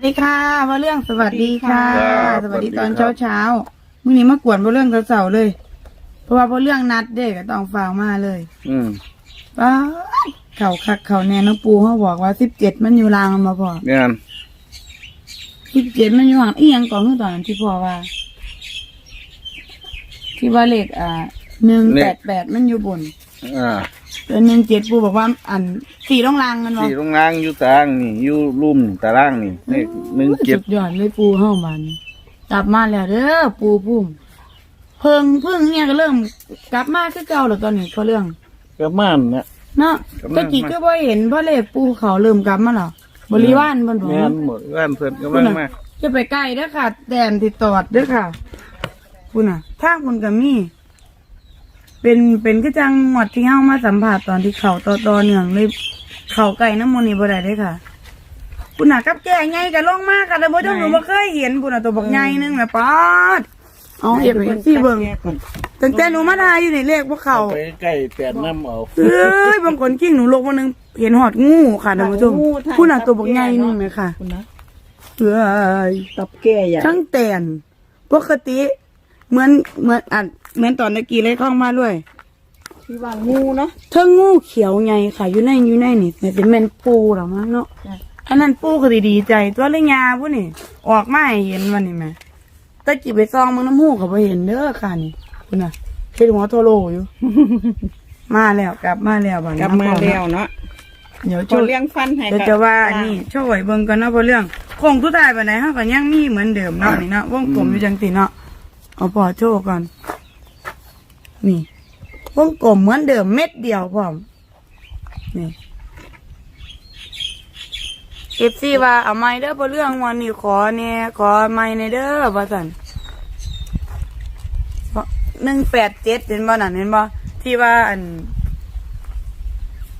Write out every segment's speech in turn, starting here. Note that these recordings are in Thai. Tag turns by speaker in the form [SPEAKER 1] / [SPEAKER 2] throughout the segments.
[SPEAKER 1] สวัสดีค่ะว่าเรื่องสวัสดีค่ะ
[SPEAKER 2] ครับ
[SPEAKER 1] สวัสดี
[SPEAKER 2] สวัสดี
[SPEAKER 1] ตอน
[SPEAKER 2] ครั
[SPEAKER 1] เช้า
[SPEAKER 2] บ
[SPEAKER 1] เช้าๆมื้อนี้มากวนว่าเรื่องเสาๆเลย เพราะว่าพอเรื่องนัดเด็กก็ต้องฟังมาเลย
[SPEAKER 2] อืม
[SPEAKER 1] ป้าดเขาคักเขาแน่น้องปูเขาบอกว่าสิบเจ็ดมันอยู่รางมันมาพอ
[SPEAKER 2] เนี่ย
[SPEAKER 1] สิบเจ็ดมันอยู่ห่างอีหยังก่อนคือตอนนั้นที่พ่อว่า ที่ว่าเลขอ่าหนึ่งแปดแปดมันอยู่บน
[SPEAKER 2] อ่า
[SPEAKER 1] แต่หนึ่งเจ็ดปูบอกว่าอันสี่ต้องรางมันวะ
[SPEAKER 2] ที่ตรงล่างอยู่ตารางนี่อยู่ลุ่มตารางนี่นี่หนึ่งเจ็ด
[SPEAKER 1] สุดยอดเลยปูเฮ้ามัน กลับมาแล้วเด้อปูพุ่มเพิ่งเพิ่งเนี่ยก็เริ่มกลับมาคือเก่าแล้วตอนนี้พอเรื่อง
[SPEAKER 2] ก็ม่านเนี่ย
[SPEAKER 1] เนาะ
[SPEAKER 2] กลับมา
[SPEAKER 1] ตะกี้ก็บ่เห็นพ่อเลขปูเขาเริ่มกลับมาแล้วบริวารบนผม
[SPEAKER 2] แม่นหมดบ้านเพิ่นก็บ้านมา
[SPEAKER 1] จะไปใกล้เด้อค่ะ แดนติดตอดเด้อค่ะคุณน่ะทางคุณกับมี่ เป็นเป็นก็จังหวัดที่เฮามาสัมผัสตอนที่เขาต่อต่อเนื่องเลยเขาไก่น้ำมันนี่บ่ได้เด้อค่ะคุณน่ะกับแก่ไงกันลงมากกันแล้วบ่ต้องหนูบ่เคยเห็นคุณน่ะตัวบักใหญ่นึงแหละป๊าดเอาเอฟเอฟซีเบิ่งตั้งแต่หนูมาทายอยู่ในเลขพวกเขา
[SPEAKER 2] ไปใกล้แปดน้ำเอา
[SPEAKER 1] เอ้ยบางคนกิ้งหนูลงมานึงเห็นหอดงูค่ะท่านผู้ชมคุณน่ะตัวบักใหญ่นึงไหมค่ะ
[SPEAKER 3] คุณนะ
[SPEAKER 1] เอ้ย
[SPEAKER 3] ตับแก่ใหญ่
[SPEAKER 1] ทั้งแตนปกติเหมือนเหมือนอะ เหมือนตอนตะกี้เลยเข้ามาด้วย
[SPEAKER 3] ที่วางงูเนาะ
[SPEAKER 1] เธองูเขียวไงค่ะ อยู่ในอยู่ในนี่แต่เป็นแมนปูหรอมั้งเนาะ
[SPEAKER 3] จ้ะ
[SPEAKER 1] อันนั้นปูก็ดีใจ ตัวเลยยาผู้นี่ ออกมาให้เห็นวันนี้แหม่ตะกี้ไปซองมึงน้ำหูก็ไปเห็นเด้อค่ะนี่คุณน่ะเป็นหัวโทโลอยู่ มาแล้วกลับมาแล้วบัดนี้
[SPEAKER 3] กลับมาแล้วเนาะ
[SPEAKER 1] เดี๋ยว
[SPEAKER 3] พ
[SPEAKER 1] ช่
[SPEAKER 3] อ
[SPEAKER 1] วย
[SPEAKER 3] เลี้ยงฟันให้
[SPEAKER 1] เดี๋ยว
[SPEAKER 3] ก็
[SPEAKER 1] จะว่าอันนี้ช่วยเบิ่งกันเนาะเพราะเรื่องคงทุกทายไปไหนเฮาก็ยังมีเหมือนเดิมเนาะนี่เนาะวงกลมอยู่จังสิเนาะเอาพอโชว์ก่อน นี่วงกลมเหมือนเดิมเม็ดเดียวพร้อมนี่เอฟซีว่าเอาไม้เด้อเพราะเรื่องวันนี้ขอเนี่ยขอไม้ในเด้อว่าสันหนึ่งแปดเจ็ดเห็นบ่นั่นเห็นบ่ที่ว่าอัน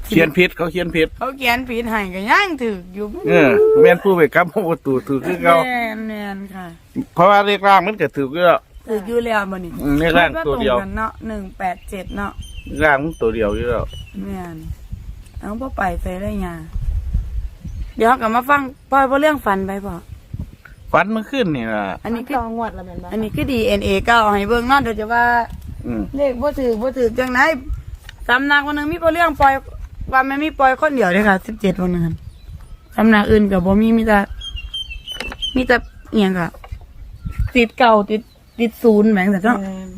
[SPEAKER 2] เขียนผิดเขาเขียนผิด
[SPEAKER 1] เขาเขียนผิดให้ก็ยังถืออยู่
[SPEAKER 2] เออแม่นผู้ไปกับผู้ประตูถือคือเขา
[SPEAKER 1] แม่นแม่นค่ะ
[SPEAKER 2] เพราะว่าเลขล่างมันก็ถือก็
[SPEAKER 1] ถืออยู่แล้วบ่นี่
[SPEAKER 2] อืมเลขล่างตัวเดียว
[SPEAKER 1] มันก็ตรงกันเนาะหนึ่งแปดเจ็ดเนาะ
[SPEAKER 2] ล่างมันตัวเดียวอยู่แล้ว
[SPEAKER 1] แม่นเอาพ่อไปใส่ได้ยาเดี๋ยวกลับมาฟังพ่อพ่อเรื่องฟันไปพ่อ
[SPEAKER 2] ฟันมันขึ้นนี่ล่ะ
[SPEAKER 1] อันนี้คือ
[SPEAKER 3] ตองวดละแม่นบ่
[SPEAKER 1] อันนี้คือดีเอ็นเอเก้าให้เบิ่งเนาะเดี๋ยวจะว่า
[SPEAKER 2] อืม
[SPEAKER 1] เลขบ่ถือบ่ถือจังไหนสำนักวันหนึงมีพ่อเรื่องปล่อยว่ามันมีปล่อยคนเดียวเด้อค่ะสิบเจ็ดวันหนึงครับสำนักอื่นก็บ่มีมีแต่มีแต่เอียงก็ติดเก่าติด ติดศูนย์แหมงแต่เนาะ
[SPEAKER 3] แม่น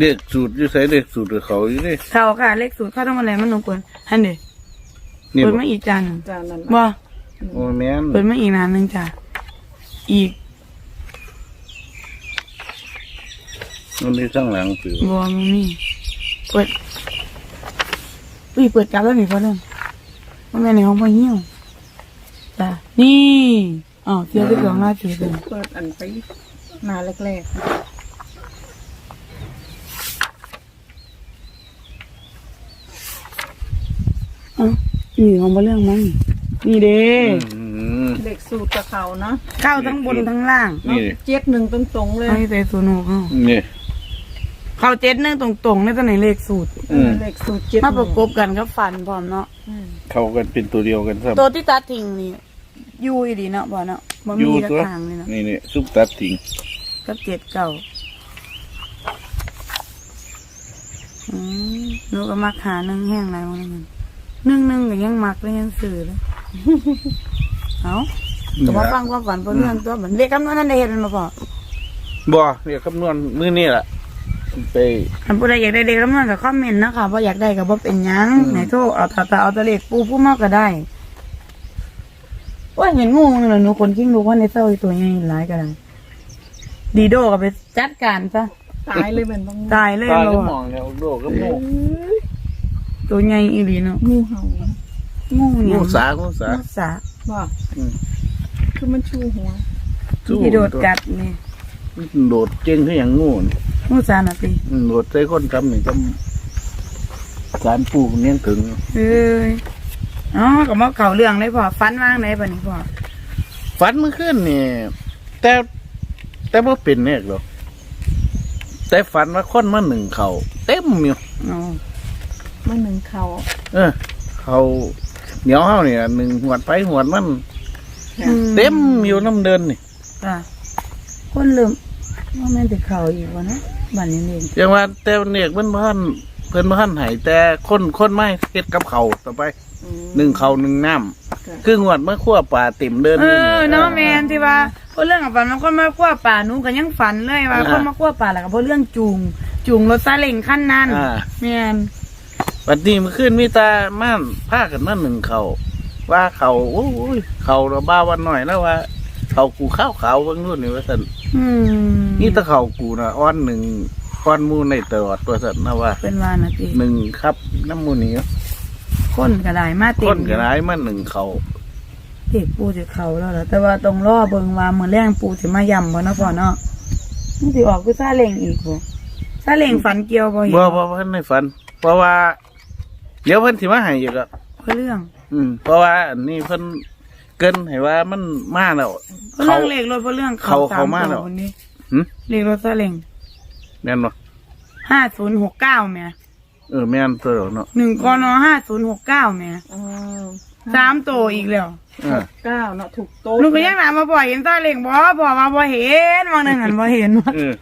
[SPEAKER 2] เด็กสูตรอยู่ใส่เด็กสูตรกับเขาอยู่นี่
[SPEAKER 1] เขาค่ะ เลขศูนย์เข้าทั้งหมดเลยมันหนูเปิดฮันเด
[SPEAKER 2] นี่
[SPEAKER 1] เปิด
[SPEAKER 2] บ่
[SPEAKER 1] มาอีกจานหนึ่ง
[SPEAKER 3] จานนั้น
[SPEAKER 1] บ่
[SPEAKER 2] โอ้แม่น
[SPEAKER 1] เปิดมาอีกนานหนึ่งจ้ะอีก
[SPEAKER 2] มันมีข้างหลังถือ
[SPEAKER 1] บ่มันมีเปิดอุ้ยเปิดกลับแล้วนี่พ่อเรื่องมันแม่ในห้องพ่อเหี้ยวจ้ะนี่อ๋อเสียไปสองหน้าถือเลย
[SPEAKER 3] เปิดอันไปห น้าแรก
[SPEAKER 1] อ๋อนี่ห้องพ่อเรื่องมั้งนี่เด้
[SPEAKER 2] อืม
[SPEAKER 3] ๆเด็กสูตรกับเขาเนาะ
[SPEAKER 1] เข้าทั้งบนทั้งล่าง
[SPEAKER 2] นี่
[SPEAKER 3] เจ็ดหนึ่งตรงๆเลย
[SPEAKER 1] ไม่ใส่ศูนย์หกเข้า
[SPEAKER 2] นี่
[SPEAKER 1] เข้าเจ็ดหนึ่งตรงๆในตัวไหนเลขสูตร
[SPEAKER 2] อืม
[SPEAKER 3] เด็กสูตรเจ็ด
[SPEAKER 1] มาประกบกันกับฟันพร้อมเนาะ
[SPEAKER 3] อืม
[SPEAKER 2] เข้ากันเป็นตัวเดียวกันซะ
[SPEAKER 1] ตัวที่ตัดทิ้งนี่อยูอีดีเนาะบ่เนาะบ่
[SPEAKER 2] อ
[SPEAKER 1] มี
[SPEAKER 2] ยู่
[SPEAKER 1] กระ
[SPEAKER 2] ตัว
[SPEAKER 1] ถางเลยเนาะ
[SPEAKER 2] นี่นี่ซุปตัดทิ้ง
[SPEAKER 1] ก็เจ็ดเก่าอืมหนูก็มักหาหนึ่งแห้งไรมันมันหนึ่งหนึ่งก็ยังมักเลยยังสื่อเลยเอาก็มาฟังความฝันเพราะเรื่องตัวเหมือนเรียกคำนวณนั่นได้เห็นมันมาพอ
[SPEAKER 2] บ่เรียกคำนวณมื้อนี้ล่ะไป
[SPEAKER 1] อันผู้ใดอยากได้เลขคำนวณก็คอมเมนต์นะคะว่าอยากได้ก็บ่เป็นหยัง
[SPEAKER 2] อืม
[SPEAKER 1] ไหนโทรเอาตาตาเอาแตะเลขปูผู้มากก็ได้ว่าเห็นงูมันเลยหนูคนกิ้งรู้ว่าในเต้าอีตัวใหญ่หลายก็ได้ ดีโดก็ไปจัดการซะ
[SPEAKER 3] ตายเลยแม่นบ่งู
[SPEAKER 1] ตายเลย
[SPEAKER 2] ตา
[SPEAKER 1] เรา
[SPEAKER 2] ก็
[SPEAKER 1] อะ
[SPEAKER 2] มองแล้วโลกก็โม
[SPEAKER 1] ตัวใหญ่อีหลีเนาะ
[SPEAKER 3] งูเห่า
[SPEAKER 1] งูเนี่ย
[SPEAKER 2] งูสางูสา
[SPEAKER 1] งูสา
[SPEAKER 3] บ่
[SPEAKER 2] อืม
[SPEAKER 3] คือมันชูหัว
[SPEAKER 1] ที่โดดกัดนี่
[SPEAKER 2] โดดเก่งคืออย่างงูนี่
[SPEAKER 1] งูสาน่ะติ
[SPEAKER 2] อืมโดดใส่คนทำนี่จำสารปูเนี้ยถึง
[SPEAKER 1] เอ้ยอ๋อก็มาเข่าเรื่องเลยพ่อฟันว่างไหนป่ะนี่พ่อ
[SPEAKER 2] ฝันเมื่อคืนนี่แต่ แต่ว่าเป็นเนี่ยหรอกแต่ฝันว่าคนมาหนึ่งเขาเต็มอยู่
[SPEAKER 1] อ๋อ
[SPEAKER 3] มันหนึ่งเขา
[SPEAKER 2] เออ เขาเหนียวเฮาเนี่ยหนึ่งหวดไปหวดมัน
[SPEAKER 3] ค่ะ
[SPEAKER 1] อื
[SPEAKER 2] เต็มอยู่น้ำเดินนี่
[SPEAKER 1] จ้ะคนลืมว่าแม่นสิเข้าอีกบ่นะบัดนี้เอง
[SPEAKER 2] อย่างว่าแต่เนกมันบ้านเพิ่นบ้านไหแต่คนคนไม่เฮ็ดกับเขาวต่อไป
[SPEAKER 3] อืม
[SPEAKER 2] หนึ่งเขาวหนึ่งน้
[SPEAKER 3] ค่ะำ
[SPEAKER 2] คืองวดเมื่อขั้วป่าเต็มเดิน
[SPEAKER 1] เอ
[SPEAKER 2] อยู่
[SPEAKER 1] อเนาะแม่นที่ว่า เพราะเรื่องของฝันมันคนมาคั่วป่าหนูก็ยังฝันเลยว่าคนมาคั่วป่าแล้วก็เพราะเรื่องจูงจูงรถซาเล้งคันนั้น
[SPEAKER 2] อ่า
[SPEAKER 1] แม่น
[SPEAKER 2] วันนี้มันขึ้นมีตาม่านผ้ากันมาหนึ่งเขาว่าเขาโอ้ยเขาระบ้าวันหน่อยแล้วว่า เขากูข้าวขาวเบางรุ่นนี่ว่าสัน
[SPEAKER 1] อืม
[SPEAKER 2] นี่ตะเขากูนะอ้อนหนึ่งอ้อนหมูในตลอดตัวสันนะว่า
[SPEAKER 1] เป็นว่านะติ
[SPEAKER 2] หนึ่งครับน้ำหมูนี้
[SPEAKER 1] คนก็ได้มาเต็
[SPEAKER 2] คน
[SPEAKER 1] ม
[SPEAKER 2] กระไรมาหนึ่งเขา
[SPEAKER 1] เด็กปูสิเข้าแล้วล่ะแต่ว่าต้องรอเบิ่งว่ามื้อแรงปูสิมาย่ำบ่เนาะพ่อเนาะมันสิออกคือซาเล้งอีกบ่ซาเล้งฝันเกี่ยวบ่เห็น
[SPEAKER 2] บ่บ่เพิ่นในฝัน เพราะว่า เดี๋ยวเพิ่นสิมาให้อยู่แล้ว
[SPEAKER 1] เพราะเรื่อง
[SPEAKER 2] อืม เพราะว่าอันนี้เพิ่นเกินให้ว่ามันมาแล้ว
[SPEAKER 1] เพราะเรื่องเลขรถเพราะเรื่อง
[SPEAKER 2] เขา
[SPEAKER 1] สาม
[SPEAKER 2] เขามา
[SPEAKER 1] ตัว
[SPEAKER 2] แล้ว
[SPEAKER 1] คนนี้
[SPEAKER 2] หึ
[SPEAKER 1] เลขรถซาเล้ง
[SPEAKER 2] แม่นบ่
[SPEAKER 1] ห้าศูนย์หกเก้าแม่
[SPEAKER 2] เออแม่นตัวเดียวเนาะ
[SPEAKER 1] หนึ่งกนห้าศูนย์หกเก้าแม่
[SPEAKER 3] อ๋อ
[SPEAKER 1] สามตัวอีกแล้ว
[SPEAKER 2] เออ
[SPEAKER 3] เก้าเนาะถูกโต๊ะ
[SPEAKER 1] หนูก็ยังถามมาบ่อยเห็นซาเล้งบ่บ่มาบ่เห็นบางหนึ่งหันบ่เห็น
[SPEAKER 2] เออ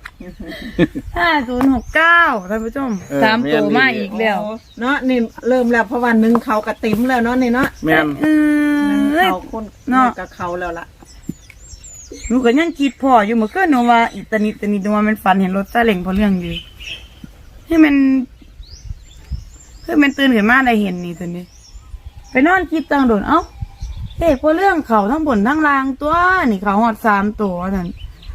[SPEAKER 1] ห้าศูนย์หกเก้าท่านผู้ชม
[SPEAKER 2] เออ
[SPEAKER 1] สาม
[SPEAKER 2] แม่น
[SPEAKER 1] ตัวมา
[SPEAKER 2] ดี
[SPEAKER 1] อีกแล้ว
[SPEAKER 3] โอ้เนาะนี่เริ่มแล้วเพราะวันหนึ่งเขากระติ๋มแล้วเนาะนี่เนาะ
[SPEAKER 2] แม่น
[SPEAKER 1] เออ
[SPEAKER 3] หนึ่ง
[SPEAKER 1] เอ้ย
[SPEAKER 3] เขาคน
[SPEAKER 1] เนาะ
[SPEAKER 3] กับเขาแล้วล่ะ
[SPEAKER 1] หนูก็ยังคิดพ่ออยู่เมื่อคืนหนูว่าอิตานิตานิหนูว่ามันฝันเห็นรถซาเล้งเพราะเรื่องอยู่ให้มันคือมันตื่นขึ้นมาได้เห็นนี่ตัวนี้ ไปนอนคิดตังโดนเอ้าเด็กเพราะเรื่องเขาทั้งบนทั้งล่างตัวนี่เขาหอดสามตัวนั่น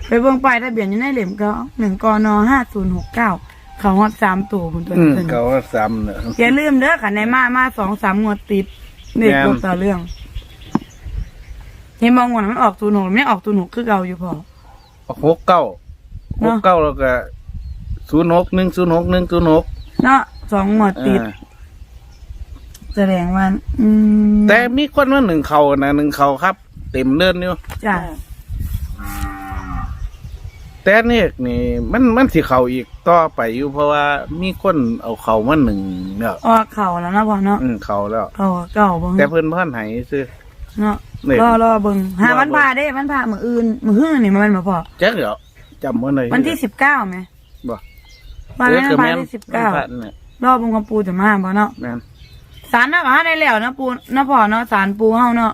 [SPEAKER 1] ไปเบิ่งป้ายทะเบียนอยู่ในเหล่มก็หนึ่งกนห้าศูนย์หกเก้าเขาหอดสามตัวบนตัว
[SPEAKER 2] อื
[SPEAKER 1] นี้
[SPEAKER 2] ม
[SPEAKER 1] ตัวนี้
[SPEAKER 2] เขาว่าซ้ำเนาะ
[SPEAKER 1] อย่าลืมเด้อค่ะในมามาสองสามงวดติดเด็ก
[SPEAKER 2] แม่น
[SPEAKER 1] รถต่อเรื่องเห็นมองวันมันออกตูนหกไม่ออกตูนหกคือเก่าอยู่พอ
[SPEAKER 2] หกเก้าห
[SPEAKER 1] เนาะ
[SPEAKER 2] กเก้าแล้วก็ศูนย์หกหนึ่งศูนย์หกหนึ่งศูนย์หก
[SPEAKER 1] เนาะสองงวดติด แสดงว่า อืม
[SPEAKER 2] แต่มีคนว่าหนึ่งเขานะหนึ่งเขาครับ เต็มเดินอยู่
[SPEAKER 1] จ้ะ
[SPEAKER 2] แต่เนี่ยนี่ มันมันสิเขาอีกต่อไปอยู่เพราะว่ามีคนเอาเขามาหนึ่งเนี่ย
[SPEAKER 1] ออกเข่าแล้วนะพ่อเนาะ
[SPEAKER 2] อืมเขาแล้ว
[SPEAKER 1] เข่าเก่าเบิ่ง
[SPEAKER 2] แต่เพิ่นเพิ่นใหายซื้อ
[SPEAKER 1] เนาะ
[SPEAKER 2] เนี่ย
[SPEAKER 1] รอรอเบิ่งหาร
[SPEAKER 2] อ
[SPEAKER 1] วัน
[SPEAKER 2] เบิ่ง
[SPEAKER 1] พาได้วันพามืออื่นมือหื้อนี่มันมาพอ
[SPEAKER 2] แจ็คเหรอจำว่าไหน
[SPEAKER 1] วันที่สิบเก้าไหม
[SPEAKER 2] บ่
[SPEAKER 1] วัน
[SPEAKER 2] เอ
[SPEAKER 1] นั้
[SPEAKER 2] อนคือ
[SPEAKER 1] พา
[SPEAKER 2] แม่น
[SPEAKER 1] ที่สิบเก้า
[SPEAKER 2] วันพระเนี่ย
[SPEAKER 1] รอบเบิ่งกับปูจะมาบ่เนาะ
[SPEAKER 2] แม่น
[SPEAKER 1] สารนะว่าได้แล้วนะปูนะพ่อเนาะสารปูเฮาเนาะ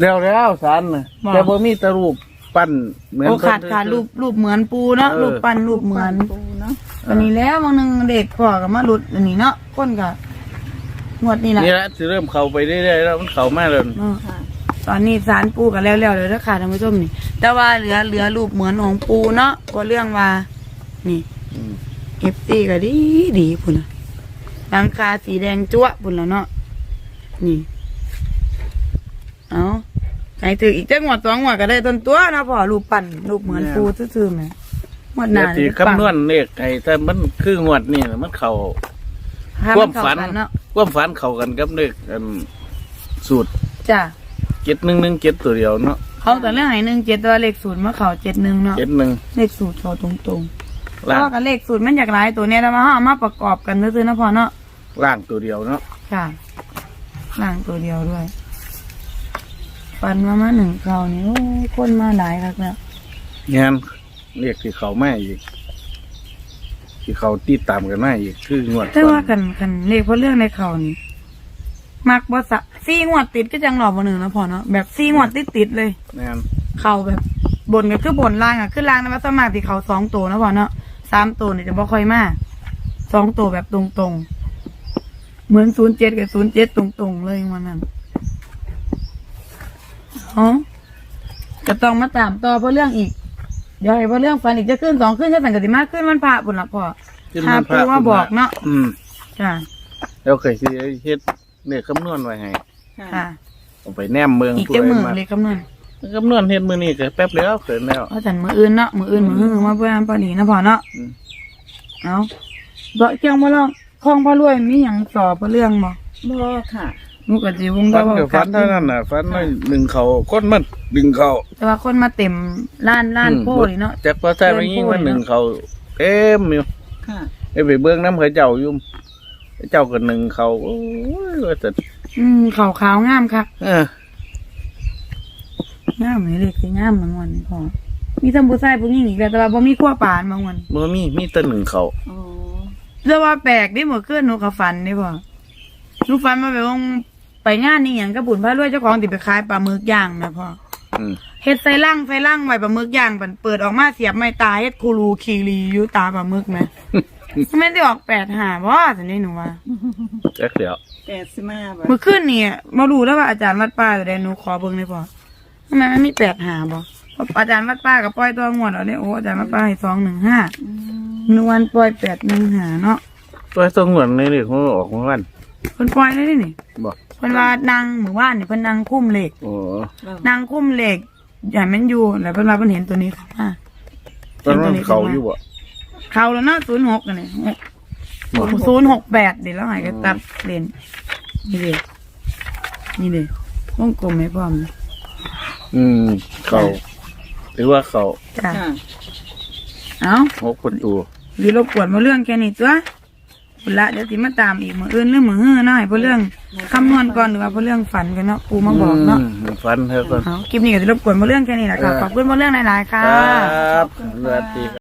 [SPEAKER 2] แล้วแล้วสารน่ะ
[SPEAKER 1] บ่
[SPEAKER 2] แต่บ่มีแตะรูปปั้นเหมือน
[SPEAKER 1] โอ้ขาด
[SPEAKER 2] เพิ่น
[SPEAKER 1] ขาดรูปรูปเหมือนปูเนาะ
[SPEAKER 2] เออ
[SPEAKER 1] รูปปั้นรูปเหมือน
[SPEAKER 3] ปูเนาะ
[SPEAKER 1] วันนี้แล้วบางหนึงเด็กพ่อกับมาหลุดอันนี้เนาะก้นกับงวดนี่แหละ
[SPEAKER 2] นี่ละสิเริ่มเข้าไปเรื่อยๆแล้วมันเข้ามาแล้ว
[SPEAKER 1] เนาะ
[SPEAKER 3] ค่ะ
[SPEAKER 1] ตอนนี้สารปูกันแล้วแล้วเลยนะค่ะท่านผู้ชมนี่ แต่ว่าเหลือเหลือรูปเหมือนของปูเนาะก็เรื่องว่า นี่
[SPEAKER 2] อืม
[SPEAKER 1] เอฟซีก็ดีดีพุ่นนะ หลังคาสีแดงจั่วะพุ่นแล้วเนาะนี่ เอาใจถืออีกจังหวัดสองหวัดก็ได้ต้นตัวเนาะพ่อรูปปั่นรูปเหมือนปูซื่อๆไหมหมดห
[SPEAKER 2] เดี๋
[SPEAKER 1] นา
[SPEAKER 2] ยวสิคำนวณเลขให้แต่มันคืองวดนี่น่ะมันเข้า
[SPEAKER 1] ถ้า
[SPEAKER 2] ค
[SPEAKER 1] มั
[SPEAKER 2] วานม
[SPEAKER 1] เข้า
[SPEAKER 2] ฝัน
[SPEAKER 1] กันเนาะ
[SPEAKER 2] ความฝันเข้ากันกับเลขอันสูตร
[SPEAKER 1] จ้ะ
[SPEAKER 2] เจ็ดหนึ่งหนึ่งเจ็ดตัวเดียวเนาะ
[SPEAKER 1] เขาแต่เรื่องไหนหนึ่งเจ็ดตัวเลขศูนย์มาเขาเจ็ดหนึ่งเนาะ
[SPEAKER 2] เจ็ดหนึ่ง
[SPEAKER 1] เลขสูตรเขาตรงๆเพ
[SPEAKER 2] ล่าง
[SPEAKER 1] ราะว่ากับเลขสูตรมันจากหลายตัวเนี่ยเรามาเอามาประกอบกันซื่อๆนะพ่อเนาะ
[SPEAKER 2] ล่างตัวเดียวเนาะ
[SPEAKER 1] ค่ะล่างตัวเดียวด้วยฟันมามาหนึ่งเขานี่โอ้ยคนมาหลายครับเนี่ย
[SPEAKER 2] งานเรียกที่เขามาอีก ที่เขาติดตามกันมาอีกคืองวด
[SPEAKER 1] แต่ว่า
[SPEAKER 2] ก่
[SPEAKER 1] กั
[SPEAKER 2] อน
[SPEAKER 1] กันเลขเพราะเรื่องในเขานี่มักบอสะซี่งวดติดก็จังหลอกมาหนึ่งนะพ่อเนาะแบบซี่งวดติดติดๆเลย
[SPEAKER 2] งาน
[SPEAKER 1] เขาแบบบนก็คือบนล่างอะคือล่างนะว่าสวนมากที่เขาสองตัวนะพ่อเนาะสามตัวนี่จะบ่ค่อยมากสองตัวแบบตรงๆ เหมือนศูนย์เจ็ดกับศูนย์เจ็ดตรงๆเลยวันนั้นอ๋อก็ต้องมาตามต่อเพราะเรื่องอีก เดี๋ยวให้เพราะเรื่องฟันอีกจะขึ้นสองขึ้นจะสั่งกติมากขึ้นมันพระบุญละพ่อ
[SPEAKER 2] ขึ้น
[SPEAKER 1] หา
[SPEAKER 2] พระ
[SPEAKER 1] ปูมาบอกเนาะ
[SPEAKER 2] อืม
[SPEAKER 1] จ้ะ
[SPEAKER 2] แล้วเคยสิเฮ็ดเนี่ยคำนวณไว้ให้
[SPEAKER 3] ค่ะ
[SPEAKER 1] ค่ะ
[SPEAKER 2] เอาไปแนมเมือง
[SPEAKER 1] อีก
[SPEAKER 2] ผู้
[SPEAKER 1] จะ
[SPEAKER 2] ใด
[SPEAKER 1] มือ
[SPEAKER 2] มา
[SPEAKER 1] เลยคำนวณ
[SPEAKER 2] คำนวณเฮ็ดมือนี่ก็แป๊บเดียวเขินแล้ว
[SPEAKER 1] เพราะฉันมืออื่นเนาะมืออื่นมือหื้อมาเพื่อนพอดีนะพ่อเนาะ
[SPEAKER 2] อืม
[SPEAKER 1] เอาเบาะเจียงมาลอง คลองพ่อรวยมีอย่างสอบเพราะเรื่องบ่
[SPEAKER 3] บ่ค่ะ
[SPEAKER 1] หนูก็จีวง
[SPEAKER 2] ฟั
[SPEAKER 1] ก็
[SPEAKER 2] น
[SPEAKER 1] บอก
[SPEAKER 2] กับฟันเท่านั้นน่ะฟันน้อยหนึ่งเขาก้นมันดึงเขา
[SPEAKER 1] แต่ว่าคนมาเต็มล้านล้าน
[SPEAKER 2] อืม
[SPEAKER 1] โพดเนาะ
[SPEAKER 2] จากพอใช้ไปยิ่งมันหนึ่งเขาเต็มอยู่
[SPEAKER 3] ค่ะ
[SPEAKER 2] ไอ้ไปเบื้องน้ำเขาเจ้าอยุ่มเจ้าก็หนึ่งเขาโอ้ยว่าแต่
[SPEAKER 1] อืมขาวขาวงามค่ะ
[SPEAKER 2] เออ
[SPEAKER 1] งามเลยเล็กคืองามบางวันนี่พอมีทั้งผู้ชายผู้หญิงอีกแล้วแต่ว่าบ่มีขั้วปานบางวัน
[SPEAKER 2] บ่มีมีแต่หนึ่งเขา
[SPEAKER 3] อ๋อ
[SPEAKER 1] แต่ว่าแปลกดิเมื่อคืนหนูก็ฝันดิพ่อหนูฝันมาไปว่าไปงานนี่หยังกระบุญพระรวยเจ้าของติไปขายปลาหมึกย่างนะพ่อ
[SPEAKER 2] อืม
[SPEAKER 1] เฮ็ดใส่ล่างใส่ล่างไว้ปลาหมึกย่างมันเปิดออกมาเสียบไม้ตายเฮ็ดคูรูคีรีอยู่ตาปลาหมึกไหม ไม่ได้ออกแปดหาบ่สันนี่หนูว่า
[SPEAKER 2] จักเดี๋ยว
[SPEAKER 3] แปดสิบห้าบาท
[SPEAKER 1] เมื่อคืนนี่มารู้แล้วว่าอาจารย์วัดป้าแต่ใดหนูขอเบิ่งได้พอทำไมมันมีแปดหาบ่เพราะ อาจารย์วัดป้ากับปล่อยตัวงวดเอาเนี่ยโอ้อาจารย์วัดป้าให้สองหนึ่งห้าหนูวันปล่อยแปดหนึ่งหาเนาะ
[SPEAKER 2] ตัวสงวนในเรื่องของออกของวัน
[SPEAKER 1] เพิ่นปล่อยได้นี่
[SPEAKER 2] บ่
[SPEAKER 1] เพิ่นว่านางหมู่บ้านนี่เพิ่นนางคุ้มเหล็ก
[SPEAKER 2] โอ้
[SPEAKER 1] นางคุ้มเหล็กอย่าแม่นอยู่แล้วเพิ่นว่าเพิ่นเห็นตัวนี้เข้ามา
[SPEAKER 2] ตอนนั้นเขาอยู่บ่
[SPEAKER 1] เขาแล้วเนาะศูนย์หกกันนี่
[SPEAKER 2] บ่
[SPEAKER 1] ศูนย์หกแปดเดี๋ยวแล้วหายก็ตัดเลนนี่เด็นี่เด็วงกลมให้พร้อมนะ
[SPEAKER 2] อืมเขา หรือว่าเขา
[SPEAKER 1] จ้ะ
[SPEAKER 3] ค่ะ
[SPEAKER 1] เอา
[SPEAKER 2] หกประตู
[SPEAKER 1] หรือรบกวนมาเรื่องแค่นี้ตัวบุละเดี๋ยวสิมาตามอีกมืออื่นหรือมือฮื้อหน่อยเพราะเรื่องคำนวณก่อนหรือว่าเพราะเรื่องฝันกันเนาะปูมาบอกเนาะ
[SPEAKER 2] มฟันเท่ากัน
[SPEAKER 1] เอาคลิปนี้ก็จะรบกวนมาเรื่องแค่นี้แหละค่ะ
[SPEAKER 2] เออ
[SPEAKER 1] ขอบคุณมาเรื่องหลายๆค่ะ
[SPEAKER 2] ครับสวัสดีครับ